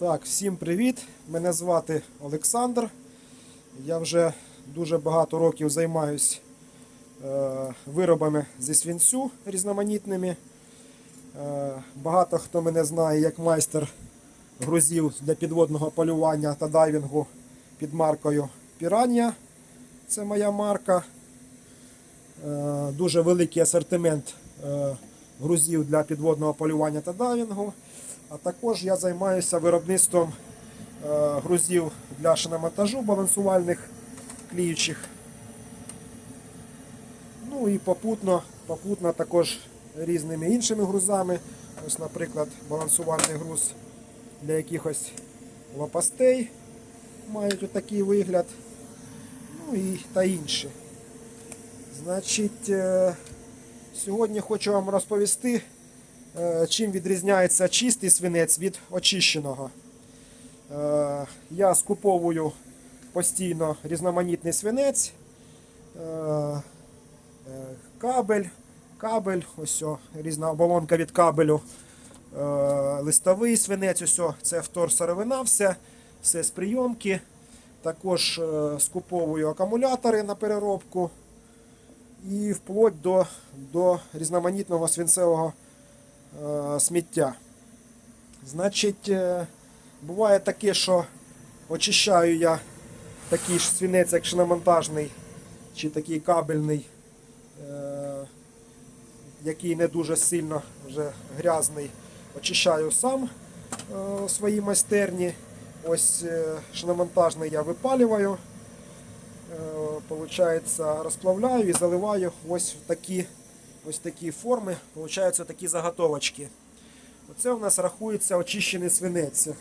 Так, всім привіт! Мене звати Олександр. Я вже дуже багато років займаюся е, виробами зі свинцю різноманітними. Е, багато хто мене знає як майстер грузів для підводного полювання та дайвінгу під маркою Піранія. Це моя марка. Е, дуже великий асортимент грузів для підводного полювання та дайвінгу. А також я займаюся виробництвом е, грузів для шиномонтажу балансувальних кліючих. Ну і попутно, попутно також різними іншими грузами. Ось, наприклад, балансувальний груз для якихось лопастей мають отакий вигляд. Ну і та інші. Значить, е, сьогодні хочу вам розповісти, чим відрізняється чистий свинець від очищеного. Е, Я скуповую постійно різноманітний свинець, е, е, кабель, кабель, ось о, різна оболонка від кабелю, е, листовий свинець, ось о, це вторсировина, все, все з прийомки. Також е, скуповую акумулятори на переробку і вплоть до, до різноманітного свинцевого е, сміття. Значить, е, буває таке, що очищаю я такий ж свинець, як шиномонтажний, чи такий кабельний, е, який не дуже сильно вже грязний, очищаю сам е, у своїй майстерні. Ось е, шиномонтажний я випалюваю. Е, розплавляю і заливаю ось в такі, ось такі форми. Получаються такі заготовочки. Оце у нас рахується очищений свинець. Е,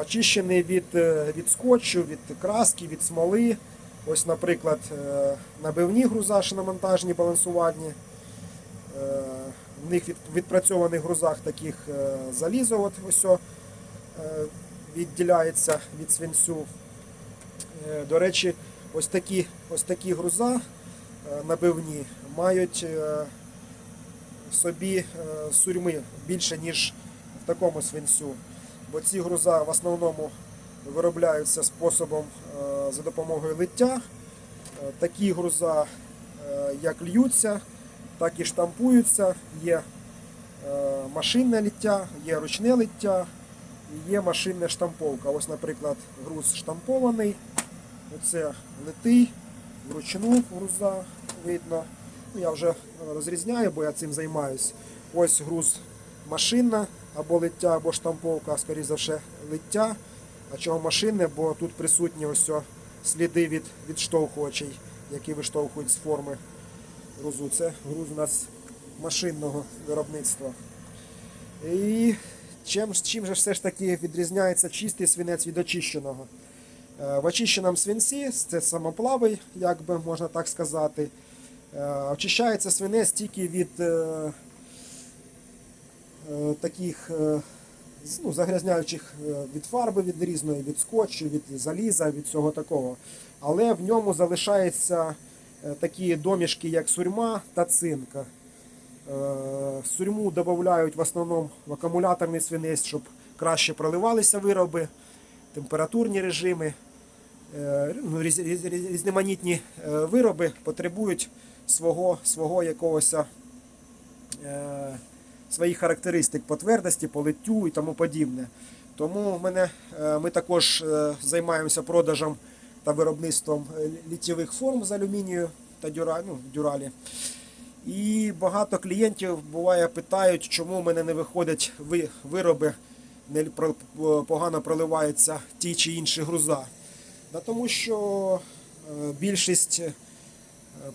Очищений від, е, від скотчу, від краски, від смоли. Ось, наприклад, е, набивні груза шиномонтажні балансувальні. Е, В них від, відпрацьованих грузах таких залізо от ось відділяється від свинцю. До речі, ось такі, ось такі груза набивні мають е, в собі е, сурьми більше, ніж в такому свинцю. Бо ці груза в основному виробляються способом е, за допомогою лиття. Е, Такі груза е, як льються, так і штампуються. Є е, машинне лиття, є ручне лиття і є машинна штамповка. Ось, наприклад, груз штампований. Оце литий, вручну груза видно. Ну, я вже розрізняю, бо я цим займаюсь. Ось груз машинна, або лиття, або штамповка, скоріше за все, лиття. А чого машинне, бо тут присутні ось сліди від відштовхувачей, які виштовхують з форми грузу. Це груз у нас машинного виробництва. І чим, чим же все ж таки відрізняється чистий свинець від очищеного? Е, В очищеному свинці, це самоплавий, як би можна так сказати, е, очищається свинець тільки від е, таких ну, загрязняючих від фарби від різної, від скотчу, від заліза, від всього такого. Але в ньому залишаються такі домішки, як сурьма та цинка. Сурьму додають в основному в акумуляторний свинець, щоб краще проливалися вироби, температурні режими. Різноманітні е, вироби потребують свого, свого якогось е, своїх характеристик по твердості, по литтю і тому подібне. Тому в мене, е, ми також е, займаємося продажем та виробництвом е, літтєвих форм з алюмінію та дюра, ну, дюралі. І багато клієнтів буває питають, чому в мене не виходять вироби, не погано проливаються ті чи інші груза. Да тому що е, більшість е,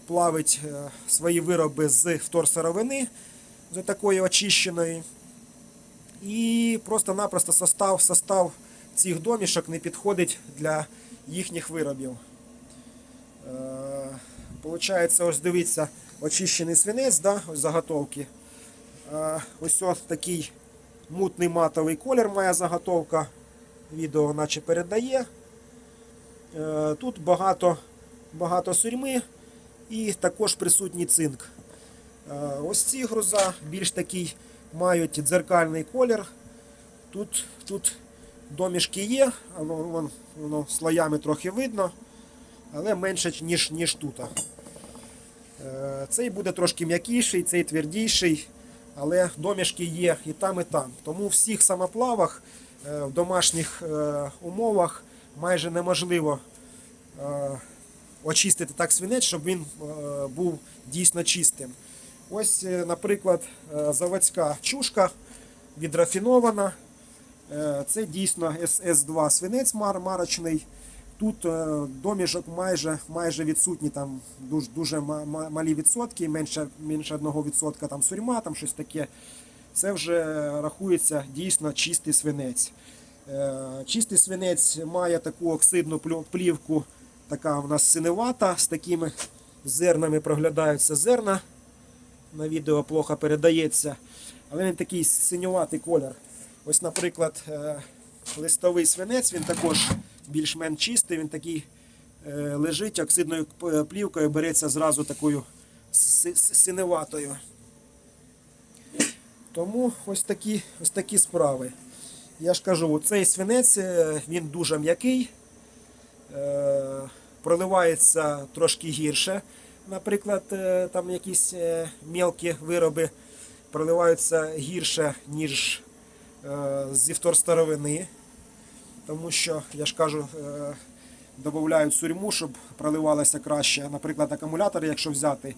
плавить е, свої вироби з вторсировини, з такої очищеної. І просто-напросто состав, состав цих домішок не підходить для їхніх виробів. Получається, ось дивіться, очищений свинець, да, ось заготовки. Ось ось такий мутний матовий колір має заготовка. Відео наче передає. Е, Тут багато, багато сурьми і також присутній цинк. Е, Ось ці груза більш такий мають дзеркальний колір. Тут, тут домішки є, воно, воно, слоями трохи видно, але менше, ніж, ніж тут. Е, Цей буде трошки м'якіший, цей твердіший, але домішки є і там, і там. Тому в всіх самоплавах в домашніх умовах майже неможливо е, очистити так свинець, щоб він е, був дійсно чистим. Ось, е, наприклад, заводська чушка відрафінована. Це дійсно СС2 свинець мар, марочний. Тут домішок майже, майже відсутні, там дуже, дуже ма- ма- малі відсотки, менше, менше 1% там сурьма, там щось таке. Це вже рахується дійсно чистий свинець. Е, Чистий свинець має таку оксидну плівку, така у нас синевата, з такими зернами проглядаються зерна. На відео плохо передається, але він такий синюватий колір. Ось, наприклад, е, листовий свинець, він також більш-менш чистий, він такий е, лежить оксидною плівкою, береться зразу такою си- си- синеватою. Тому ось такі, ось такі справи. Я ж кажу, цей свинець е, він дуже м'який, е, проливається трошки гірше. Наприклад, е, там якісь мелкі вироби проливаються гірше, ніж зі вторстаровини. Тому що, я ж кажу, додають сурьму, щоб проливалося краще. Наприклад, акумулятор, якщо взяти,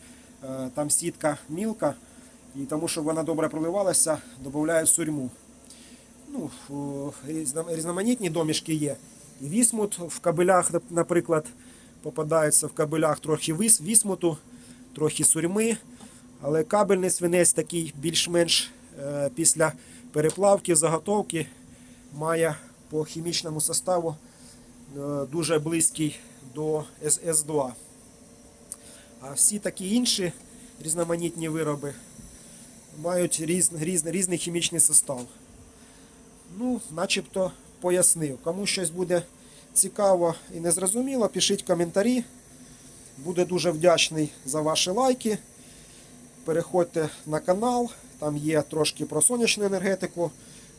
там сітка мілка, і тому, щоб вона добре проливалася, додають сурьму. Ну, різноманітні домішки є. Вісмут в кабелях, наприклад, попадається в кабелях трохи вісмуту, трохи сурьми. Але кабельний свинець такий більш-менш е, після переплавки, заготовки має по хімічному составу е, дуже близький до СС2. А всі такі інші різноманітні вироби мають різ, різ, різний хімічний состав. Ну, начебто пояснив. Кому щось буде цікаво і незрозуміло, пишіть коментарі. Буду дуже вдячний за ваші лайки. Переходьте на канал, там є трошки про сонячну енергетику,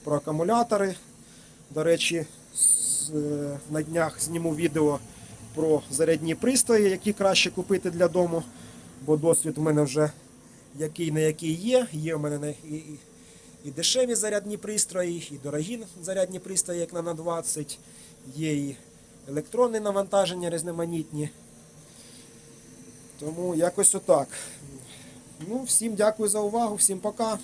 про акумулятори. До речі, е, на днях зніму відео про зарядні пристрої, які краще купити для дому, бо досвід у мене вже який не який є. Є у мене не- і, дешеві зарядні пристрої, і дорогі зарядні пристрої, як на на 20, є і електронні навантаження різноманітні. Тому якось отак. Ну, всім дякую за увагу, всім пока.